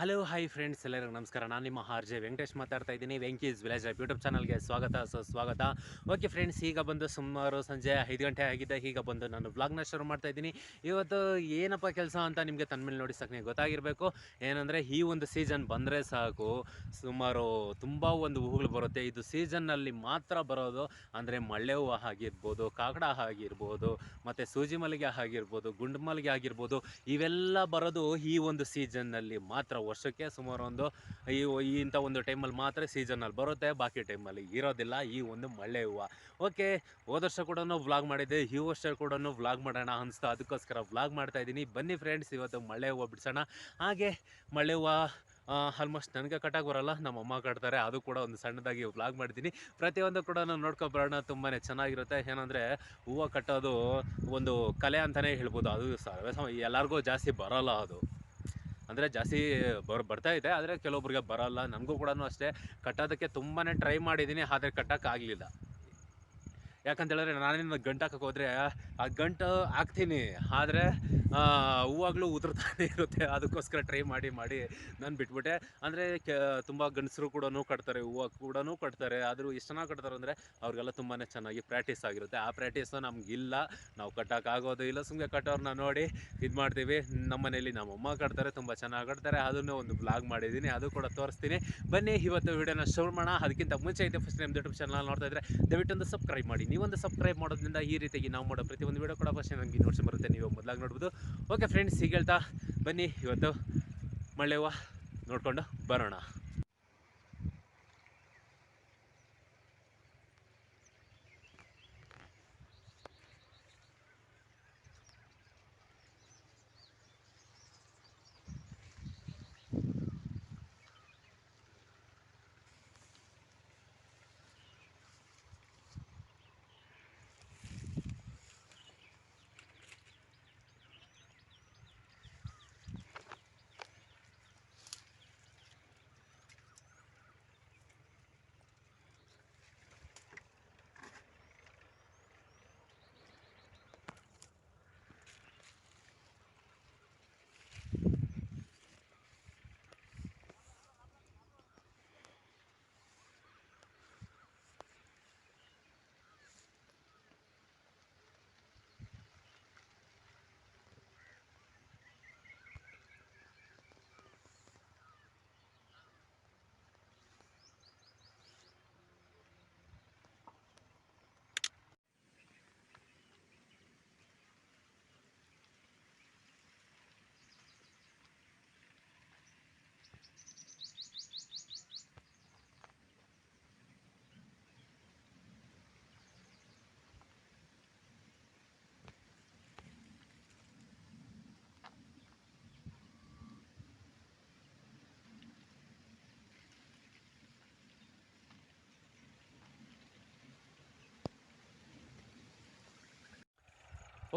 Hello hi friends ಎಲ್ಲರಿಗೂ ನಮಸ್ಕಾರ. ನಾನು ನಿಮ್ಮ ಆರ್ ಜೆ ವೆಂಕಟೇಶ್ ಮಾತಾಡ್ತಾ ಇದ್ದೀನಿ. ವೆಂಕೀಸ್ ವಿಲೇಜ್ ಯೂಟ್ಯೂಬ್ ಚಾನಲ್ಗೆ ಸ್ವಾಗತ ಸೊ ಸ್ವಾಗತ ಓಕೆ ಫ್ರೆಂಡ್ಸ್ ಈಗ ಬಂದು ಸುಮಾರು ಸಂಜೆ ಐದು ಗಂಟೆ ಆಗಿದೆ. ಈಗ ಬಂದು ನಾನು ವ್ಲಾಗ್ನ ಶುರು ಮಾಡ್ತಾ ಇದ್ದೀನಿ. ಇವತ್ತು ಏನಪ್ಪ ಕೆಲಸ ಅಂತ ನಿಮಗೆ ತನ್ಮೇಲೆ ನೋಡಿ ಸಾಕು ಗೊತ್ತಾಗಿರಬೇಕು. ಏನಂದರೆ ಈ ಒಂದು ಸೀಸನ್ ಬಂದರೆ ಸಾಕು. ಸುಮಾರು ತುಂಬ ಒಂದು ಹೂಗಳು ಬರುತ್ತೆ. ಇದು ಸೀಸನ್ನಲ್ಲಿ ಮಾತ್ರ ಬರೋದು ಅಂದರೆ ಮಳ್ಳೆ ಹೂವು ಆಗಿರ್ಬೋದು, ಕಾಕಡ ಆಗಿರ್ಬೋದು, ಮತ್ತು ಸೂಜಿ ಮಲ್ಲಿಗೆ ಆಗಿರ್ಬೋದು, ಗುಂಡು ಮಲ್ಲಿಗೆ ಆಗಿರ್ಬೋದು, ಇವೆಲ್ಲ ಬರೋದು ಈ ಒಂದು ಸೀಸನ್ನಲ್ಲಿ ಮಾತ್ರ. ವರ್ಷಕ್ಕೆ ಸುಮಾರು ಒಂದು ಈ ಇಂಥ ಒಂದು ಟೈಮಲ್ಲಿ ಮಾತ್ರ ಸೀಸನಲ್ಲಿ ಬರುತ್ತೆ. ಬಾಕಿ ಟೈಮಲ್ಲಿ ಇರೋದಿಲ್ಲ. ಈ ಒಂದು ಮಳೆ ಹೂವು. ಓಕೆ ಹೋದ ವರ್ಷ ಕೂಡ ವ್ಲಾಗ್ ಮಾಡಿದ್ದೆ. ಈ ವರ್ಷ ಕೂಡ ವ್ಲಾಗ್ ಮಾಡೋಣ ಅನಿಸ್ತಾ ಅದಕ್ಕೋಸ್ಕರ ವ್ಲಾಗ್ ಮಾಡ್ತಾ ಇದ್ದೀನಿ ಬನ್ನಿ ಫ್ರೆಂಡ್ಸ್ ಇವತ್ತು ಮಳೆ ಹೂವು ಬಿಡಿಸೋಣ. ಹಾಗೆ ಮಳೆ ಹೂವು ಆಲ್ಮೋಸ್ಟ್ ನನಗೆ ಕಟ್ಟಾಗಿ ಬರೋಲ್ಲ ನಮ್ಮ ಅಮ್ಮ ಕಟ್ತಾರೆ. ಅದು ಕೂಡ ಒಂದು ಸಣ್ಣದಾಗಿ ವ್ಲಾಗ್ ಮಾಡ್ತೀನಿ ಪ್ರತಿಯೊಂದು ಕೂಡ ನಾನು ನೋಡ್ಕೊಬರೋಣ ತುಂಬಾ ಚೆನ್ನಾಗಿರುತ್ತೆ. ಏನಂದರೆ ಹೂವು ಕಟ್ಟೋದು ಒಂದು ಕಲೆ ಅಂತಲೇ ಹೇಳ್ಬೋದು. ಅದು ಸರ್ವೇ ಎಲ್ಲರಿಗೂ ಜಾಸ್ತಿ ಬರೋಲ್ಲ ಅದು. ಅಂದರೆ ಜಾಸ್ತಿ ಬರ್, ಬರ್ತಾ ಇದೆ. ಆದರೆ ಕೆಲವೊಬ್ರಿಗೆ ಬರೋಲ್ಲ. ನನಗೂ ಕೂಡ ಅಷ್ಟೇ. ಕಟ್ಟೋದಕ್ಕೆ ತುಂಬಾ ಟ್ರೈ ಮಾಡಿದ್ದೀನಿ. ಆದರೆ ಕಟ್ಟೋಕ್ಕಾಗಲಿಲ್ಲ. ಯಾಕಂತ ಹೇಳಿದ್ರೆ ನಾನೇನು ಗಂಟು ಹಾಕಕ್ಕೆ ಹೋದರೆ, ಆ ಗಂಟು ಹಾಕ್ತೀನಿ. ಆದರೆ ಹೂವಾಗಲೂ ಉದುರ್ತಾನೆ ಇರುತ್ತೆ. ಅದಕ್ಕೋಸ್ಕರ ಟ್ರೈ ಮಾಡಿ ಮಾಡಿ ನಾನು ಬಿಟ್ಬಿಟ್ಟೆ. ಅಂದರೆ, ಕೆ, ತುಂಬ ಗಂಡಸರು ಕೂಡ ಕಟ್ತಾರೆ, ಹೂವು ಕೂಡ ಕಟ್ತಾರೆ. ಆದರೂ ಎಷ್ಟು ಚೆನ್ನಾಗಿ ಕಟ್ತಾರೆ ಅಂದರೆ, ಅವ್ರಿಗೆಲ್ಲ ತುಂಬಾ ಚೆನ್ನಾಗಿ ಪ್ರಾಕ್ಟೀಸ್ ಆಗಿರುತ್ತೆ. ಆ ಪ್ರಾಕ್ಟೀಸು ನಮಗಿಲ್ಲ. ನಾವು ಕಟ್ಟೋಕ್ಕಾಗೋದು ಇಲ್ಲ. ಸುಮ್ಮನೆ ಕಟ್ಟೋರನ್ನ ನೋಡಿ ಇದು ಮಾಡ್ತೀವಿ. ನಮ್ಮ ಮನೇಲಿ ನಮ್ಮ ಅಮ್ಮ ಕಟ್ತಾರೆ, ತುಂಬ ಚೆನ್ನಾಗಿ ಕಟ್ತಾರೆ. ಅದನ್ನು ಒಂದು ಬ್ಲಾಗ್ ಮಾಡಿದ್ದೀನಿ. ಅದು ಕೂಡ ತೋರಿಸ್ತೀನಿ. ಬನ್ನಿ, ಇವತ್ತು ವಿಡಿಯೋನ ಶುರು ಮಾಡೋಣ. ಅದಕ್ಕಿಂತ ಮುಂಚೆ ಐತೆ ಫಸ್ಟ್ ನಿಮ್ಮ ಯೂಟ್ಯೂಬ್ ಚಾನಲ್ ನೋಡ್ತಾ ಇದ್ರೆ ದಯವಿಟ್ಟು ಒಂದು ಸಬ್ಸ್ಕ್ರೈಬ್ ಮಾಡಿ. ನೀವೊಂದು ಸಬ್ಸ್ಕ್ರೈಬ್ ಮಾಡೋದ್ರಿಂದ ಈ ರೀತಿಯಾಗಿ ನಾವು ಮಾಡೋ ಪ್ರತಿಯೊಂದು ವೀಡಿಯೋ ಕೂಡ ಫಸ್ಟ್ ನನಗೆ ನೋಟ್ಸ್ ಬರುತ್ತೆ, ನೀವು ಮೊದಲಾಗಿ ನೋಡ್ಬೋದು. ಓಕೆ ಫ್ರೆಂಡ್ಸ್ ಈಗ ಹೇಳ್ತಾ ಬನ್ನಿ. ಇವತ್ತು ಮಳೆ ಹೂವು ನೋಡ್ಕೊಂಡು ಬರೋಣ.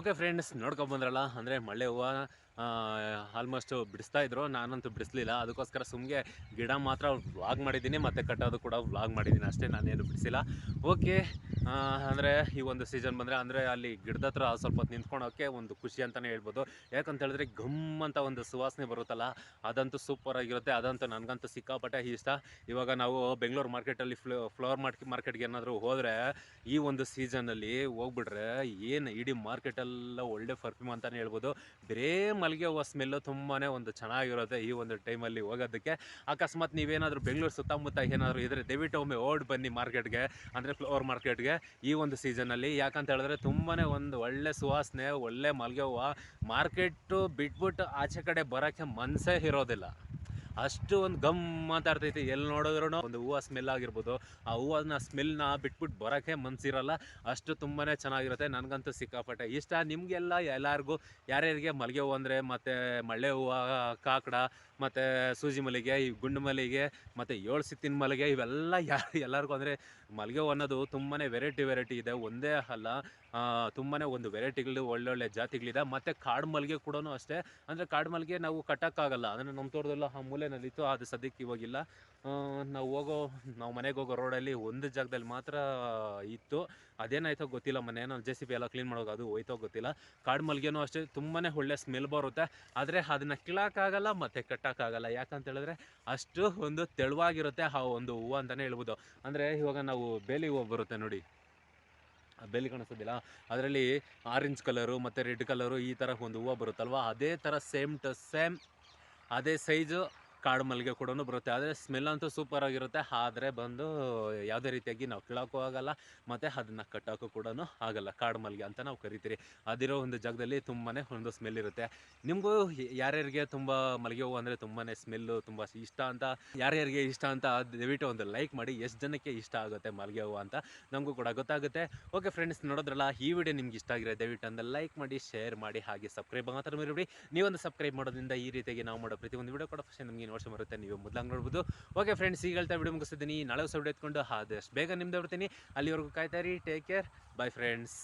ಓಕೆ ಫ್ರೆಂಡ್ಸ್ ನೋಡ್ಕೊಂಬಂದ್ರಲ್ಲ ಅಂದರೆ ಮಳೆ ಹೂವು ಆಲ್ಮೋಸ್ಟ್ ಬಿಡಿಸ್ತಾ ಇದ್ರು. ನಾನಂತೂ ಬಿಡಿಸ್ಲಿಲ್ಲ. ಅದಕ್ಕೋಸ್ಕರ ಸುಮ್ಗೆ ಗಿಡ ಮಾತ್ರ ವ್ಲಾಗ್ ಮಾಡಿದ್ದೀನಿ. ಮತ್ತು ಕಟ್ಟೋದು ಕೂಡ ವ್ಲಾಗ್ ಮಾಡಿದ್ದೀನಿ ಅಷ್ಟೇ. ನಾನೇನು ಬಿಡಿಸಿಲ್ಲ. ಓಕೆ ಅಂದರೆ ಈ ಒಂದು ಸೀಸನ್ ಬಂದರೆ ಅಂದರೆ ಅಲ್ಲಿ ಗಿಡದ ಹತ್ರ ಸ್ವಲ್ಪ ಹೊತ್ತು ನಿಂತ್ಕೊಳೋಕ್ಕೆ ಒಂದು ಖುಷಿ ಅಂತಲೇ ಹೇಳ್ಬೋದು. ಯಾಕಂತ ಹೇಳಿದ್ರೆ ಗಮ್ ಅಂತ ಒಂದು ಸುವಾಸನೆ ಬರುತ್ತಲ್ಲ, ಅದಂತೂ ಸೂಪರ್ ಆಗಿರುತ್ತೆ. ಅದಂತೂ ನನಗಂತೂ ಸಿಕ್ಕಾಪಟ್ಟೆ ಇಷ್ಟ. ಇವಾಗ ನಾವು ಬೆಂಗಳೂರು ಮಾರ್ಕೆಟಲ್ಲಿ ಫ್ಲೋ ಫ್ಲವರ್ ಮಾರ್ಕೆಟ್ ಮಾರ್ಕೆಟ್ಗೆ ಏನಾದರೂ ಹೋದರೆ ಈ ಒಂದು ಸೀಸನಲ್ಲಿ ಹೋಗ್ಬಿಟ್ರೆ ಏನು ಇಡೀ ಮಾರ್ಕೆಟೆಲ್ಲ ಒಳ್ಳೆ ಪರ್ಫ್ಯೂಮ್ ಅಂತಲೇ ಹೇಳ್ಬೋದು. ಬರೇ ಮಲ್ಲಿಗೆ ಹೋಗೋ ಸ್ಮೆಲ್ಲು ತುಂಬಾ ಒಂದು ಚೆನ್ನಾಗಿರುತ್ತೆ ಈ ಒಂದು ಟೈಮಲ್ಲಿ ಹೋಗೋದಕ್ಕೆ. ಅಕಸ್ಮಾತ್ ನೀವೇನಾದರೂ ಬೆಂಗಳೂರು ಸುತ್ತಮುತ್ತ ಏನಾದರೂ ಇದ್ರೆ ದಯವಿಟ್ಟು ಒಮ್ಮೆ ಓಡ್ ಬನ್ನಿ ಮಾರ್ಕೆಟ್ಗೆ, ಅಂದರೆ ಫ್ಲವರ್ ಮಾರ್ಕೆಟ್ಗೆ ಈ ಒಂದು ಸೀಸನಲ್ಲಿ ಯಾಕಂತ ಹೇಳಿದ್ರೆ ತುಂಬಾ ಒಂದು ಒಳ್ಳೆ ಸುವಾಸನೆ, ಒಳ್ಳೆ ಮಲ್ಗೆ ಹೂವು ಮಾರ್ಕೆಟು ಬಿಟ್ಬಿಟ್ಟು ಆಚೆ ಕಡೆ ಬರೋಕ್ಕೆ ಮನಸ್ಸೇ ಇರೋದಿಲ್ಲ. ಅಷ್ಟು ಒಂದು ಗಮ್ ಮಾತಾಡ್ತೈತಿ. ಎಲ್ಲಿ ನೋಡಿದ್ರು ಒಂದು ಹೂವು ಸ್ಮೆಲ್ ಆಗಿರ್ಬೋದು. ಆ ಹೂವನ್ನ ಸ್ಮೆಲ್ನ ಬಿಟ್ಬಿಟ್ಟು ಬರೋಕ್ಕೆ ಮನ್ಸಿರಲ್ಲ. ಅಷ್ಟು ತುಂಬಾ ಚೆನ್ನಾಗಿರುತ್ತೆ. ನನಗಂತೂ ಸಿಕ್ಕಾಪಟ್ಟೆ ಇಷ್ಟ. ನಿಮಗೆಲ್ಲ ಎಲ್ಲರಿಗೂ ಯಾರ್ಯಾರಿಗೆ ಮಲ್ಲಿಗೆ ಹೂವು ಅಂದರೆ, ಮತ್ತು ಮಳ್ಳೆ ಹೂವು, ಕಾಕಡ, ಮತ್ತು ಸೂಜಿ ಮಲ್ಲಿಗೆ, ಈ ಗುಂಡು ಮಲ್ಲಿಗೆ, ಮತ್ತು ಏಳು ಸಿತ್ತಿನ ಮಲ್ಲಿಗೆ, ಇವೆಲ್ಲ ಯಾರು, ಎಲ್ಲರಿಗೂ ಅಂದರೆ ಮಲ್ಲಿಗೆ ಹೂ ಅನ್ನೋದು ತುಂಬಾ ವೆರೈಟಿ ವೆರೈಟಿ ಇದೆ. ಒಂದೇ ಅಲ್ಲ ತುಂಬಾ ಒಂದು ವೆರೈಟಿಗಳು ಒಳ್ಳೊಳ್ಳೆ ಜಾತಿಗಳಿದೆ. ಮತ್ತು ಕಾಡು ಮಲ್ಲಿಗೆ ಕೂಡ ಅಷ್ಟೇ. ಅಂದರೆ ಕಾಡು ಮಲ್ಲಿಗೆ ನಾವು ಕಟ್ಟೋಕ್ಕಾಗಲ್ಲ. ಅಂದರೆ ನಮ್ಮ ತೋಟದಲ್ಲ ಆ ಮೂಲೆನಲ್ಲಿತ್ತು. ಅದು ಸದ್ಯಕ್ಕೆ ಇವಾಗಿಲ್ಲ. ನಾವು ಹೋಗೋ, ನಾವು ಮನೆಗೆ ಹೋಗೋ ರೋಡಲ್ಲಿ ಒಂದು ಜಾಗದಲ್ಲಿ ಮಾತ್ರ ಇತ್ತು. ಅದೇನಾಯ್ತೋ ಗೊತ್ತಿಲ್ಲ ಮನೆ, ನಾನು ಜೆ ಸಿ ಬಿ ಎಲ್ಲ ಕ್ಲೀನ್ ಮಾಡೋದು ಅದು ಹೋಯ್ತೋ ಗೊತ್ತಿಲ್ಲ. ಕಾಡು ಮಲ್ಲಿಗೆನೂ ಅಷ್ಟೇ ತುಂಬಾ ಒಳ್ಳೆ ಸ್ಮೆಲ್ ಬರುತ್ತೆ. ಆದರೆ ಅದನ್ನು ಕೀಳೋಕ್ಕಾಗಲ್ಲ ಮತ್ತು ಕಟ್ಟೋಕ್ಕಾಗಲ್ಲ. ಯಾಕಂತ ಹೇಳಿದ್ರೆ ಅಷ್ಟು ಒಂದು ತೆಳುವಾಗಿರುತ್ತೆ ಆ ಒಂದು ಹೂವು ಅಂತಲೇ ಹೇಳ್ಬೋದು. ಅಂದರೆ ಇವಾಗ ನಾವು ಬೇಲಿ ಹೂವು ಬರುತ್ತೆ ನೋಡಿ. ಬೇಲಿ ಕಾಣಿಸೋದಿಲ್ಲ. ಅದರಲ್ಲಿ ಆರೆಂಜ್ ಕಲರು ಮತ್ತು ರೆಡ್ ಕಲರು ಈ ಥರ ಒಂದು ಹೂವು ಬರುತ್ತಲ್ವ? ಅದೇ ಥರ ಸೇಮ್ ಟು ಸೇಮ್ ಅದೇ ಸೈಜು ಕಾಡು ಮಲ್ಲಿಗೆ ಕೂಡ ಬರುತ್ತೆ. ಆದರೆ ಸ್ಮೆಲ್ ಅಂತೂ ಸೂಪರ್ ಆಗಿರುತ್ತೆ. ಆದರೆ ಬಂದು ಯಾವುದೇ ರೀತಿಯಾಗಿ ನಾವು ಕೀಳೋಕ್ಕೂ ಆಗಲ್ಲ. ಮತ್ತು ಅದನ್ನು ಕಟ್ಟೋಕ್ಕೂ ಕೂಡ ಆಗಲ್ಲ. ಕಾಡು ಮಲ್ಲಿಗೆ ಅಂತ ನಾವು ಕರಿತೀರಿ. ಅದಿರೋ ಒಂದು ಜಾಗದಲ್ಲಿ ತುಂಬಾ ಒಂದು ಸ್ಮೆಲ್ ಇರುತ್ತೆ. ನಿಮಗೂ ಯಾರ್ಯಾರಿಗೆ ತುಂಬ ಮಲ್ಲಿಗೆ ಹೂವು ಅಂದರೆ ತುಂಬಾ ಸ್ಮೆಲ್ಲು ತುಂಬ ಇಷ್ಟ ಅಂತ, ಯಾರ್ಯಾರಿಗೆ ಇಷ್ಟ ಅಂತ ದಯವಿಟ್ಟು ಒಂದು ಲೈಕ್ ಮಾಡಿ. ಎಷ್ಟು ಜನಕ್ಕೆ ಇಷ್ಟ ಆಗುತ್ತೆ ಮಲ್ಲಿಗೆ ಹೂವು ಅಂತ ನಮಗೂ ಕೂಡ ಗೊತ್ತಾಗುತ್ತೆ. ಓಕೆ ಫ್ರೆಂಡ್ಸ್ ನೋಡೋದ್ರಲ್ಲ, ಈ ವಿಡಿಯೋ ನಿಮ್ಗೆ ಇಷ್ಟ ಆಗಿರೋ ದಯವಿಟ್ಟು ಅಂದರೆ ಲೈಕ್ ಮಾಡಿ ಶೇರ್ ಮಾಡಿ, ಹಾಗೆ ಸಬ್ಸ್ಕ್ರೈಬ್ ಮಾತ್ರ ಮರಿಬೇಡಿ. ನೀವೊಂದು ಸಬ್ಸ್ಕ್ರೈಬ್ ಮಾಡೋದ್ರಿಂದ ಈ ರೀತಿಯಾಗಿ ನಾವು ಮಾಡೋ ಪ್ರತಿಯೊಂದು ವಿಡಿಯೋ ಕೂಡ ಫಸ್ಟ್ ನಿಮಗೆ ನೋಟ್ಸ್ ಬರುತ್ತೆ, ನೀವು ಮೊದಲಾಗಿ ನೋಡ್ಬೋದು. ಓಕೆ ಫ್ರೆಂಡ್ಸ್ ಈಗ ಹೇಳ್ತಾ ವಿಡಿಯೋ ಮುಗಿಸ್ತಿದ್ದೀನಿ. ನಾಳೆ ಸೌಡ್ ಎತ್ಕೊಂಡು ಆದಷ್ಟು ಬೇಗ ನಿಮ್ದು ಬರ್ತೀನಿ. ಅಲ್ಲಿವರೆಗೂ ಕಾಯ್ತಾ ಇರಿ. Take care bye friends